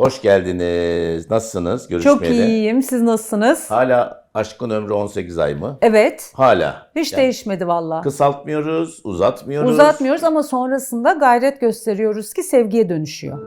Hoş geldiniz. Nasılsınız? Çok Görüşmeyeli. iyiyim. Siz nasılsınız? Hala aşkın ömrü 18 ay mı? Evet. Hala. Hiç Yani değişmedi valla. Kısaltmıyoruz, uzatmıyoruz. Uzatmıyoruz ama sonrasında gayret gösteriyoruz ki sevgiye dönüşüyor.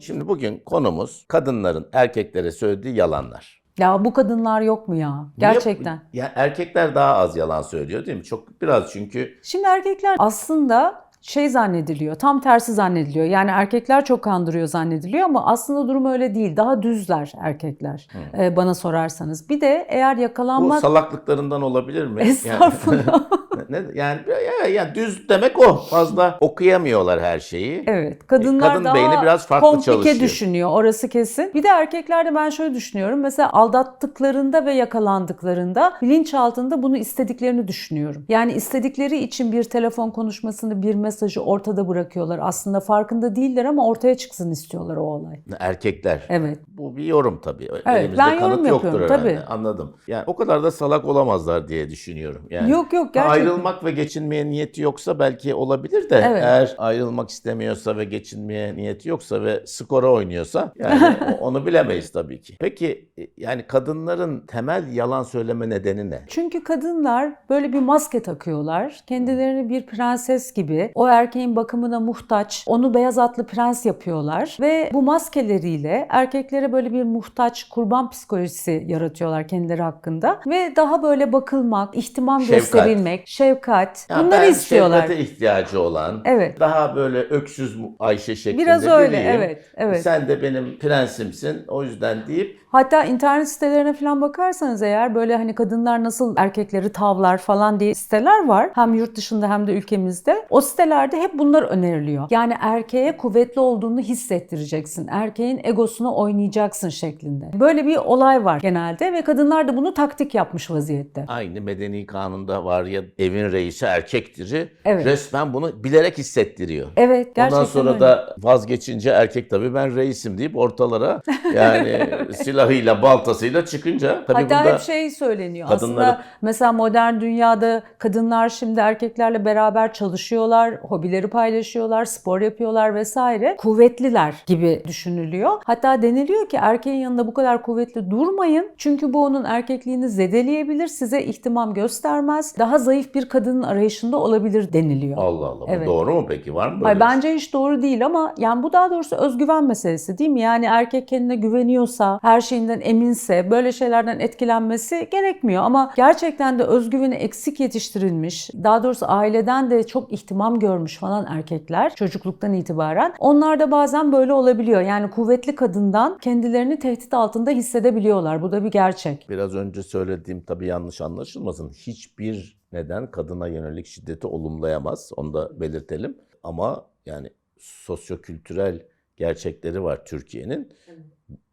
Şimdi bugün konumuz kadınların erkeklere söylediği yalanlar. Ya bu kadınlar yok mu ya? Gerçekten. Ya erkekler daha az yalan söylüyor değil mi? Çok biraz çünkü Şimdi erkekler aslında şey zannediliyor, tam tersi zannediliyor. Yani erkekler çok kandırıyor zannediliyor ama aslında durum öyle değil. Daha düzler erkekler e, bana sorarsanız. Bir de eğer bu yakalanmak... salaklıklarından olabilir mi? Estağfurullah. Yani, yani ya, ya düz demek o. Fazla okuyamıyorlar her şeyi. Evet, kadınlar Kadın daha beyni biraz farklı komplike çalışıyor. düşünüyor, orası kesin. Bir de erkeklerde ben şöyle düşünüyorum. Mesela aldattıklarında ve yakalandıklarında bilinçaltında bunu istediklerini düşünüyorum. Yani istedikleri için bir telefon konuşmasını, bir mesajı ortada bırakıyorlar. Aslında farkında değiller ama ortaya çıksın istiyorlar o olay. Erkekler. Evet. Bu bir yorum tabii. ben Elimizde yorum kanıt yoktur yapıyorum, herhalde. tabii. Anladım. Yani o kadar da salak olamazlar diye düşünüyorum. Yani Yok yok gerçekten. Ayrılmak ve geçinmeye niyeti yoksa belki olabilir de Evet. eğer ayrılmak istemiyorsa ve geçinmeye niyeti yoksa ve skora oynuyorsa yani onu bilemeyiz tabii ki. Peki e, yani kadınların temel yalan söyleme nedeni ne? Çünkü kadınlar böyle bir maske takıyorlar. Kendilerini bir prenses gibi, o erkeğin bakımına muhtaç, onu beyaz atlı prens yapıyorlar. Ve bu maskeleriyle erkeklere böyle bir muhtaç, kurban psikolojisi yaratıyorlar kendileri hakkında. Ve daha böyle bakılmak, ihtimam Şefkat. gösterilmek, şefkat, Ya bunları ben istiyorlar. şefkate ihtiyacı olan, Evet. daha böyle öksüz Ayşe şeklinde Biraz öyle, biriyim. evet, evet. Sen de benim prensimsin o yüzden deyip Hatta internet sitelerine falan bakarsanız eğer böyle hani kadınlar nasıl erkekleri tavlar falan diye siteler var. Hem yurt dışında hem de ülkemizde. O sitelerde hep bunlar öneriliyor. Yani erkeğe kuvvetli olduğunu hissettireceksin. Erkeğin egosuna oynayacaksın şeklinde. Böyle bir olay var genelde ve kadınlar da bunu taktik yapmış vaziyette. Aynı medeni kanunda var ya evin reisi erkektir. Evet. Resmen bunu bilerek hissettiriyor. Evet gerçekten Ondan sonra öyle. da vazgeçince erkek tabii ben reisim deyip ortalara yani silahıyla baltasıyla çıkınca tabii Hatta burada hep şey söyleniyor. kadınları- Aslında mesela modern dünyada kadınlar şimdi erkeklerle beraber çalışıyorlar, hobileri paylaşıyorlar, spor yapıyorlar vesaire. Kuvvetliler gibi düşünülüyor. Hatta deniliyor ki erkeğin yanında bu kadar kuvvetli durmayın. Çünkü bu onun erkekliğini zedeleyebilir, size ihtimam göstermez. Daha zayıf bir kadının arayışında olabilir deniliyor. Allah Allah bu Evet. doğru mu peki var mı böyle? Hayır, bence hiç doğru değil ama yani bu daha doğrusu özgüven meselesi değil mi? Yani erkek kendine güveniyorsa, her şeyinden eminse böyle şeylerden etkilenmesi gerekmiyor. Ama gerçekten de özgüveni eksik yetiştirilmiş, daha doğrusu aileden de çok ihtimam görmüş falan erkekler çocukluktan itibaren. Onlar da bazen böyle olabiliyor. Yani kuvvetli kadından kendilerini tehdit altında hissedebiliyorlar. Bu da bir gerçek. Biraz önce söylediğim tabii yanlış anlaşılmasın. Hiçbir neden kadına yönelik şiddeti olumlayamaz. Onu da belirtelim. Ama yani sosyokültürel gerçekleri var Türkiye'nin.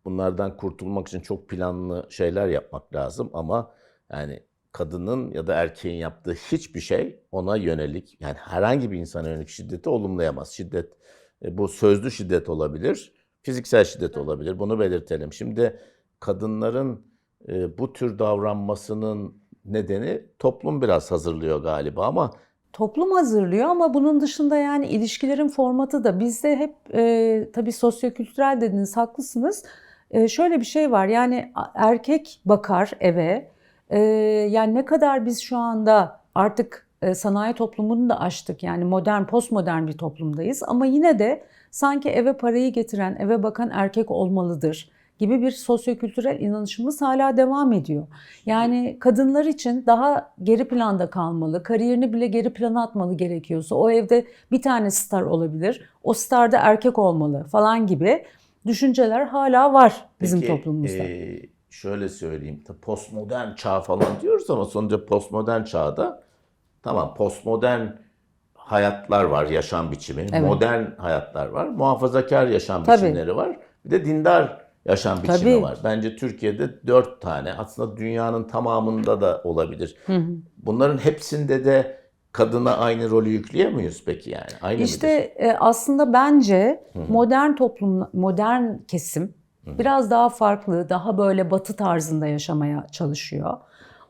Bunlardan kurtulmak için çok planlı şeyler yapmak lazım ama yani kadının ya da erkeğin yaptığı hiçbir şey ona yönelik yani herhangi bir insana yönelik şiddeti olumlayamaz. Şiddet e, bu sözlü şiddet olabilir, fiziksel şiddet olabilir. Bunu belirtelim. Şimdi kadınların e, bu tür davranmasının nedeni toplum biraz hazırlıyor galiba ama Toplum hazırlıyor ama bunun dışında yani ilişkilerin formatı da bizde hep e, tabii sosyokültürel dediniz haklısınız. E, şöyle bir şey var yani erkek bakar eve E, yani ne kadar biz şu anda artık e, sanayi toplumunu da aştık yani modern postmodern bir toplumdayız ama yine de sanki eve parayı getiren eve bakan erkek olmalıdır gibi bir sosyokültürel inanışımız hala devam ediyor. Yani kadınlar için daha geri planda kalmalı, kariyerini bile geri plana atmalı gerekiyorsa o evde bir tane star olabilir, o star da erkek olmalı falan gibi düşünceler hala var bizim Peki, toplumumuzda. e, şöyle söyleyeyim. Postmodern çağ falan diyoruz ama sonuçta postmodern çağda tamam postmodern hayatlar var, yaşam biçimi. Evet. Modern hayatlar var. Muhafazakar yaşam Tabii. biçimleri var. Bir de dindar yaşam biçimi Tabii. var. Bence Türkiye'de dört tane. Aslında dünyanın tamamında da olabilir. Hı hı. Bunların hepsinde de kadına aynı rolü yükleyemiyoruz peki yani? Aynı İşte mıdır? e, aslında bence modern toplum, modern kesim biraz daha farklı, daha böyle batı tarzında yaşamaya çalışıyor.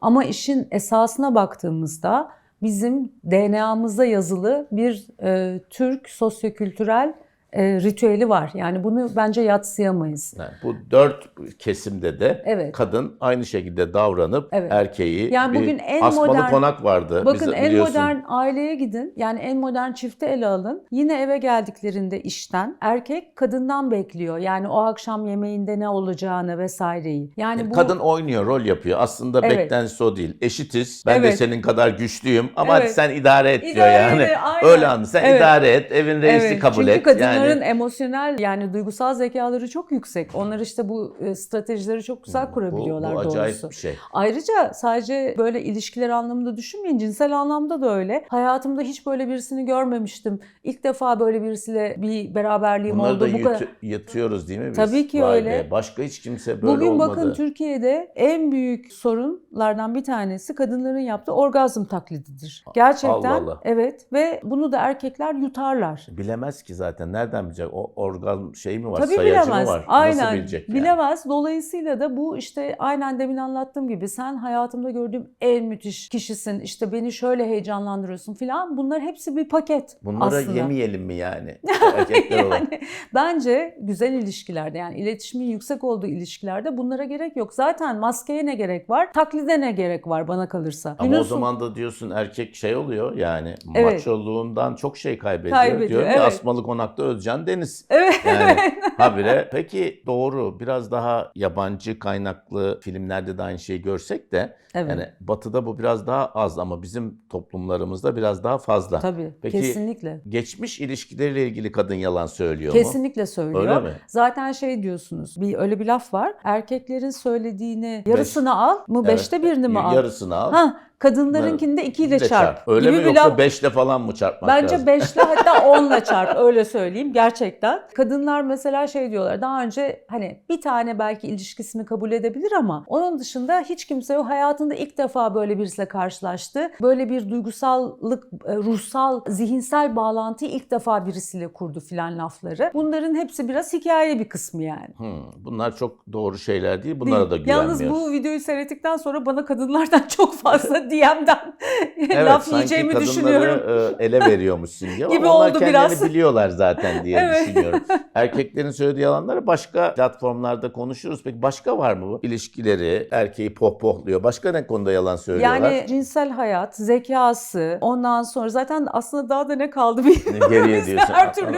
Ama işin esasına baktığımızda bizim DNA'mızda yazılı bir e, Türk sosyokültürel e, ritüeli var. Yani bunu bence yatsıyamayız. Yani bu dört kesimde de Evet. kadın aynı şekilde davranıp Evet. erkeği Yani bugün en asmalı modern- konak vardı. Bakın Biz- en biliyorsun. modern aileye gidin. Yani en modern çifte ele alın. Yine eve geldiklerinde işten erkek kadından bekliyor. Yani o akşam yemeğinde ne olacağını vesaireyi. Yani Yani bu Kadın oynuyor, rol yapıyor. Aslında Evet. beklentisi o değil. Eşitiz. Ben de Evet. senin kadar güçlüyüm ama Evet. sen idare et diyor İdare yani. aynen. Öyle anlı. Sen Evet. idare et, evin reisi Evet, kabul çünkü et. kadınların yani emosyonel yani duygusal zekaları çok yüksek. Onlar işte bu e, stratejileri çok güzel kurabiliyorlar bu, bu acayip doğrusu. bir şey. Ayrıca sadece böyle ilişkiler anlamında düşünmeyin. Cinsel anlamda da öyle. Hayatımda hiç böyle birisini görmemiştim. İlk defa böyle birisiyle bir beraberliğim Bunları oldu. da Bu kadar. yutu- yutuyoruz değil mi biz? Tabii ki Vay öyle. be, Başka hiç kimse böyle Bugün olmadı. bakın Türkiye'de en büyük sorunlardan bir tanesi kadınların yaptığı orgazm taklididir. Gerçekten Allah Allah. evet ve bunu da erkekler yutarlar. Bilemez ki zaten. Nereden bilecek? O organ şey mi var? Tabii sayacı bilemez. mı var? Aynen. Nasıl bilecek yani? Bilemez. Dolayısıyla da bu işte aynen demin anlattığım gibi sen hayatımda gördüğüm en müthiş kişisin. İşte beni şöyle heyecanlandırıyorsun filan. Bunlar hepsi bir paket Bunlara aslında. yemeyelim mi yani? Erkekler olarak. yani bence güzel ilişkilerde yani iletişimin yüksek olduğu ilişkilerde bunlara gerek yok. Zaten maskeye ne gerek var? Taklide ne gerek var bana kalırsa? Ama Günün o zaman da diyorsun erkek şey oluyor yani Evet. maçoluğundan çok şey kaybediyor. Kaybediyor, Diyorum evet. Asmalı Konak'ta Özcan Deniz. Evet. Yani habire. Peki doğru biraz daha yabancı kaynaklı filmlerde de aynı şeyi görsek de evet. yani batıda bu biraz daha az ama bizim toplumlarımızda biraz daha fazla. Tabii. Peki, kesinlikle. Geçmiş ilişkileriyle ilgili kadın yalan söylüyor mu? Kesinlikle söylüyor. Öyle mi? Zaten şey diyorsunuz. Bir öyle bir laf var. Erkeklerin söylediğini yarısını al mı Evet. beşte birini mi al? Yarısını al. Ha, kadınlarınkini de ikiyle bir de çarp. Öyle gibi mi bir yoksa laf. beşle falan mı çarpmak Bence lazım? beşle hatta onla çarp öyle söyleyeyim gerçekten. Kadınlar mesela şey diyorlar daha önce hani bir tane belki ilişkisini kabul edebilir ama onun dışında hiç kimse o hayatında ilk defa böyle birisiyle karşılaştı. Böyle bir duygusallık, e, ruhsal, zihinsel bağlantıyı ilk defa birisiyle kurdu filan lafları. Bunların hepsi biraz hikaye bir kısmı yani. Hmm, bunlar çok doğru şeyler değil. Bunlara da Değil. güvenmiyoruz. Yalnız bu videoyu seyrettikten sonra bana kadınlardan çok fazla DM'den Evet, laf yiyeceğimi düşünüyorum. e, ele veriyormuşsun gibi. Gibi onlar oldu kendileri biraz. biliyorlar zaten diye Evet. düşünüyorum. Erkeklerin söylediği yalanları başka platformlarda konuşuruz. Peki başka var mı bu? İlişkileri, erkeği pohpohluyor. Başka ne konuda yalan söylüyorlar? Yani cinsel hayat, zekası, ondan sonra zaten aslında daha da ne kaldı bir Geriye diyorsun. her türlü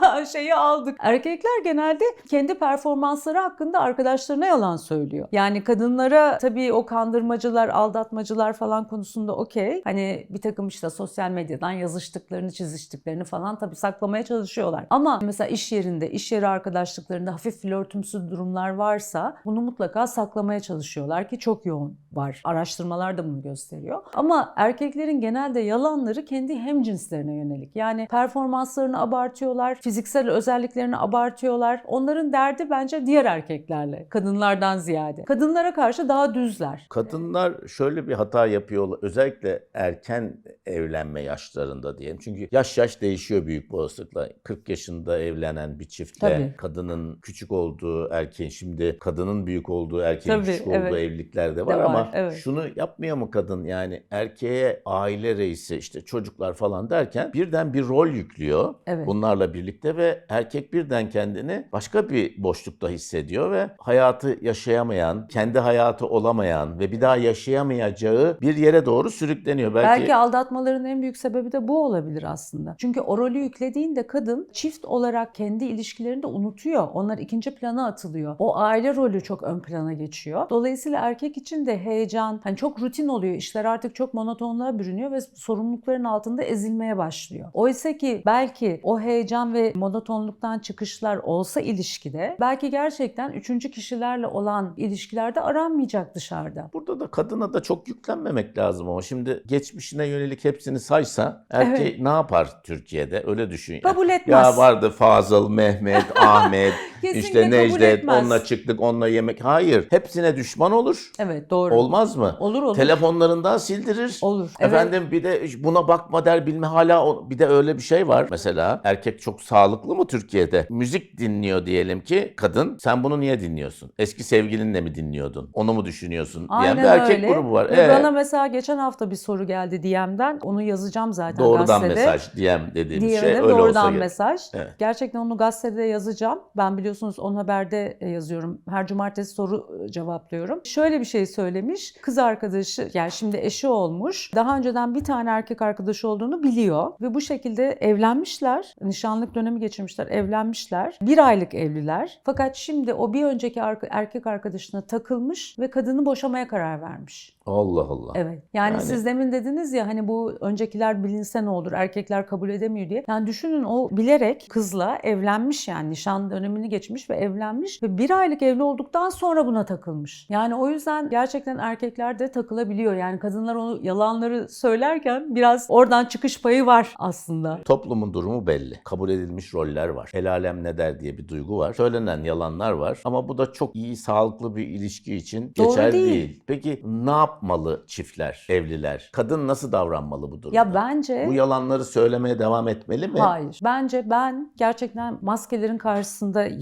Ha. şeyi aldık. Erkekler genelde kendi performansları hakkında arkadaşlarına yalan söylüyor. Yani kadınlara tabii o kandırmacılar, aldatmacılar falan konusunda okey. Hani bir takım işte sosyal medyadan yazıştıklarını, çiziştiklerini falan tabii saklamaya çalışıyorlar. Ama mesela iş yerinde, iş yeri arkadaşlıklarında hafif flörtümsü durumlar varsa bunu mutlaka saklamaya çalışıyorlar ki çok yoğun var. Araştırmalar da bunu gösteriyor. Ama erkeklerin genelde yalanları kendi hemcinslerine yönelik. Yani performanslarını abartıyorlar, fiziksel özelliklerini abartıyorlar. Onların derdi bence diğer erkeklerle, kadınlardan ziyade. Kadınlara karşı daha düzler. Kadınlar şöyle bir hata yapıyorlar. Özellikle erken evlenme yaşlarında diyelim. Çünkü yaş yaş değişiyor büyük bir olasılıkla. 40 yaşında evlenen bir çiftle Tabii. kadının küçük olduğu erkeğin şimdi kadının büyük olduğu erkeğin Tabii, küçük evet. olduğu evlilikler de var, De var, ama evet. şunu yapmıyor mu kadın? Yani erkeğe aile reisi işte çocuklar falan derken birden bir rol yüklüyor Evet. bunlarla birlikte ve erkek birden kendini başka bir boşlukta hissediyor ve hayatı yaşayamayan, kendi hayatı olamayan ve bir daha yaşayamayacağı bir yere doğru sürükleniyor. Belki, Belki aldatmaların en büyük sebebi de bu olabilir aslında. Çünkü o rolü yüklediğinde kadın çift olarak kendi ilişkilerini de unutuyor. Onlar ikinci plana atılıyor. O aile rolü çok ön plana geçiyor. Dolayısıyla erkek için de heyecan, hani çok rutin oluyor. İşler artık çok monotonluğa bürünüyor ve sorumlulukların altında ezilmeye başlıyor. Oysa ki belki o heyecan ve monotonluktan çıkışlar olsa ilişkide belki gerçekten üçüncü kişilerle olan ilişkilerde aranmayacak dışarıda. Burada da kadına da çok yüklenmemek lazım ama şimdi geçmişine yönelik hepsini saysa erkek ne yapar Türkiye'de öyle düşün. Kabul etmez. Ya vardı Fazıl, Mehmet, Ahmet, Kesinlikle işte Necdet, etmez. onunla çıktık, onunla yemek. Hayır. Hepsine düşman olur. Evet doğru. Olmaz mı? Olur olur. Telefonlarından sildirir. Olur. Evet. Efendim bir de buna bakma der bilme hala bir de öyle bir şey var. Mesela erkek çok sağlıklı mı Türkiye'de? Müzik dinliyor diyelim ki kadın. Sen bunu niye dinliyorsun? Eski sevgilinle mi dinliyordun? Onu mu düşünüyorsun? diyen Aynen bir erkek öyle. grubu var. Ve Ee, bana mesela geçen hafta bir soru geldi DM'den. Onu yazacağım zaten doğrudan gazetede. mesaj DM dediğimiz DM'de şey öyle olsa doğrudan gerek. mesaj. Evet. Gerçekten onu gazetede yazacağım. Ben biliyorsunuz On Haber'de e, yazıyorum. Her cumartesi soru e, cevaplıyorum. Şöyle bir şey söylemiş. Kız arkadaşı yani şimdi eşi olmuş. Daha önceden bir tane erkek arkadaşı olduğunu biliyor. Ve bu şekilde evlenmişler. Nişanlık dönemi geçirmişler. Evlenmişler. Bir aylık evliler. Fakat şimdi o bir önceki erkek arkadaşına takılmış ve kadını boşamaya karar vermiş. Allah Allah. Evet. Yani, Yani- siz demin dediniz ya hani bu öncekiler bilinse ne olur, erkekler kabul edemiyor diye. Yani düşünün o bilerek kızla evlenmiş yani nişan dönemini geçmiş ve evlenmiş ve bir aylık evli olduktan sonra buna takılmış. Yani o yüzden gerçekten erkekler de takılabiliyor. Yani kadınlar onu yalanları söylerken biraz oradan çıkış payı var aslında. Toplumun durumu belli. Kabul edilmiş roller var. El alem ne der diye bir duygu var. Söylenen yalanlar var. Ama bu da çok iyi, sağlıklı bir ilişki için Doğru geçerli değil. değil. Peki ne yapmalı çiftler, evliler? Kadın nasıl davranmalı bu durumda? Ya bence Bu yalanları söylemeye devam etmeli mi? Hayır. Bence ben gerçekten maskelerin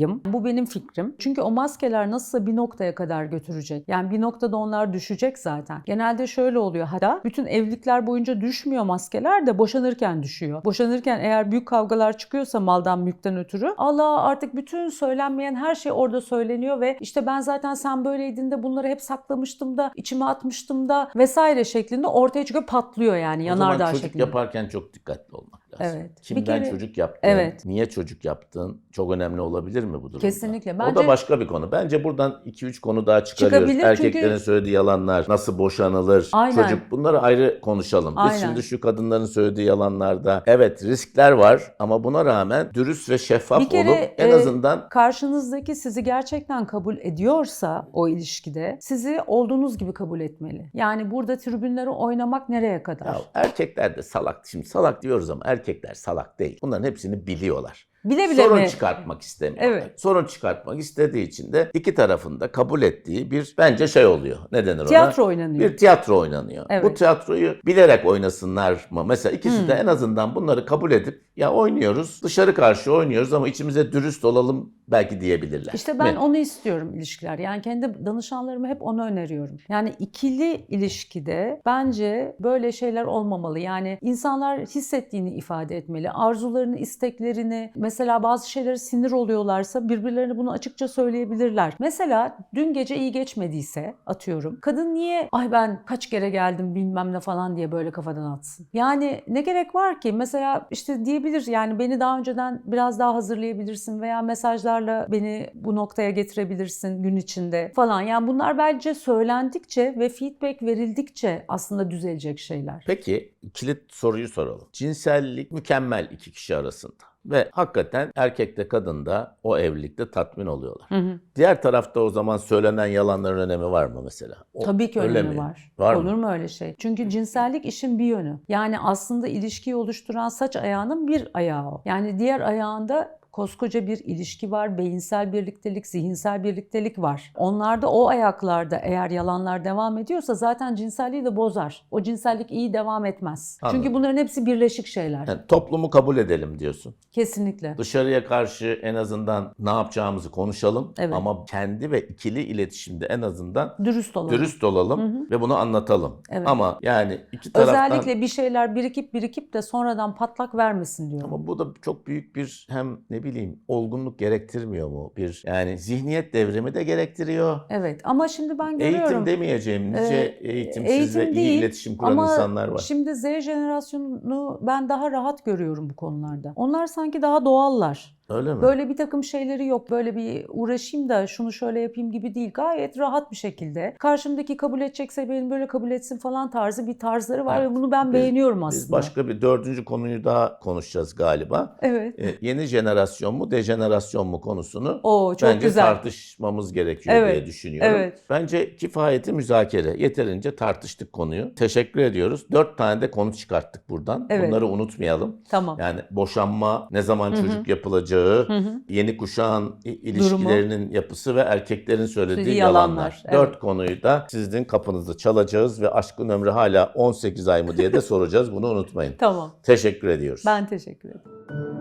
karşısındayım. Bu benim fikrim. Çünkü o maskeler nasılsa bir noktaya kadar götürecek. Yani bir noktada onlar düşecek zaten. Genelde şöyle oluyor. Hatta bütün evlilikler boyunca düşmüyor maskeler de boşanırken düşüyor. Boşanırken eğer büyük kavgalar çıkıyorsa maldan mülkten ötürü Allah artık bütün söylenmeyen her şey orada söyleniyor ve işte ben zaten sen böyleydin de bunları hep saklamıştım da içime atmıştım da vesaire şeklinde ortaya çıkıyor patlıyor yani o zaman yanardağ çocuk şeklinde. yaparken çok dikkatli olmak lazım. Evet. Bir Kimden kere- çocuk yaptın? Evet. Niye çocuk yaptın? Çok önemli olabilir mi bu durumda? Kesinlikle. O Bence- da başka bir konu. Bence buradan 2-3 konu daha çıkarıyoruz. Çıkabilir çünkü- Erkeklerin söylediği yalanlar, nasıl boşanılır, Aynen. çocuk bunları ayrı konuşalım. Biz Aynen. şimdi şu kadınların söylediği yalanlarda evet riskler var ama buna rağmen dürüst ve şeffaf Bir kere, olup en e, azından karşınızdaki sizi gerçekten kabul ediyorsa o ilişkide sizi olduğunuz gibi kabul etmeli. Yani burada tribünleri oynamak nereye kadar? ya erkekler de salak. Şimdi salak diyoruz ama erkekler salak değil. Bunların hepsini biliyorlar. Bile bile Sorun mi? çıkartmak istemiyorlar. Evet. Sorun çıkartmak istediği için de iki tarafın da kabul ettiği bir bence şey oluyor. Ne denir ona? Tiyatro oynanıyor. Bir tiyatro oynanıyor. Evet. Bu tiyatroyu bilerek oynasınlar mı? Mesela ikisi Hmm. de en azından bunları kabul edip ya oynuyoruz, dışarı karşı oynuyoruz ama içimize dürüst olalım belki diyebilirler. İşte ben Mi? onu istiyorum ilişkiler. Yani kendi danışanlarıma hep onu öneriyorum. Yani ikili ilişkide bence böyle şeyler olmamalı. Yani insanlar hissettiğini ifade etmeli. Arzularını, isteklerini, mesela bazı şeylere sinir oluyorlarsa birbirlerine bunu açıkça söyleyebilirler. Mesela dün gece iyi geçmediyse atıyorum. Kadın niye ay ben kaç kere geldim bilmem ne falan diye böyle kafadan atsın. Yani ne gerek var ki? Mesela işte diyebilir yani beni daha önceden biraz daha hazırlayabilirsin veya mesajlarla beni bu noktaya getirebilirsin gün içinde falan. Yani bunlar bence söylendikçe ve feedback verildikçe aslında düzelecek şeyler. Peki kilit soruyu soralım. Cinsellik mükemmel iki kişi arasında. Ve hakikaten erkek de kadın da o evlilikte tatmin oluyorlar. Hı hı. Diğer tarafta o zaman söylenen yalanların önemi var mı mesela? O- Tabii ki önemi mi? var. Var mı? Olur mu öyle şey? Çünkü cinsellik işin bir yönü. Yani aslında ilişkiyi oluşturan saç ayağının bir ayağı o. Yani diğer ayağında koskoca bir ilişki var, beyinsel birliktelik, zihinsel birliktelik var. Onlarda o ayaklarda eğer yalanlar devam ediyorsa zaten cinselliği de bozar. O cinsellik iyi devam etmez. Anladım. Çünkü bunların hepsi birleşik şeyler. Yani toplumu kabul edelim diyorsun. Kesinlikle. Dışarıya karşı en azından ne yapacağımızı konuşalım Evet. ama kendi ve ikili iletişimde en azından Dürüst olalım. dürüst olalım Hı hı. ve bunu anlatalım. Evet. Ama yani iki taraftan Özellikle bir şeyler birikip birikip de sonradan patlak vermesin diyorum. ama bu da çok büyük bir hem ne bileyim olgunluk gerektirmiyor mu? Bir yani zihniyet devrimi de gerektiriyor. Evet ama şimdi ben görüyorum. Eğitim demeyeceğim. Nice Ee, eğitimsiz eğitim ve iyi değil iletişim kuran Ama insanlar var. şimdi Z jenerasyonunu ben daha rahat görüyorum bu konularda. Onlar sanki daha doğallar. Öyle mi? Böyle bir takım şeyleri yok. Böyle bir uğraşayım da şunu şöyle yapayım gibi değil. Gayet rahat bir şekilde. Karşımdaki kabul edecekse beni böyle kabul etsin falan tarzı bir tarzları var Evet. ve bunu ben Biz- beğeniyorum aslında. Biz başka bir dördüncü konuyu daha konuşacağız galiba. Evet. Ee, yeni jenerasyon mu, dejenerasyon mu konusunu Oo çok bence güzel. tartışmamız gerekiyor Evet, diye düşünüyorum. evet. Bence kifayeti müzakere. Yeterince tartıştık konuyu. Teşekkür ediyoruz. Dört tane de konu çıkarttık buradan. Evet. Bunları unutmayalım. Tamam. Yani boşanma, ne zaman Hı hı. çocuk yapılacağı, çağı, Hı hı. yeni kuşağın ilişkilerinin yapısı ve erkeklerin söylediği Söylediği yalanlar. yalanlar, evet. Dört konuyu da sizin kapınızda çalacağız ve aşkın ömrü hala 18 ay mı diye de soracağız. Bunu unutmayın. Tamam. Teşekkür ediyoruz. Ben teşekkür ederim.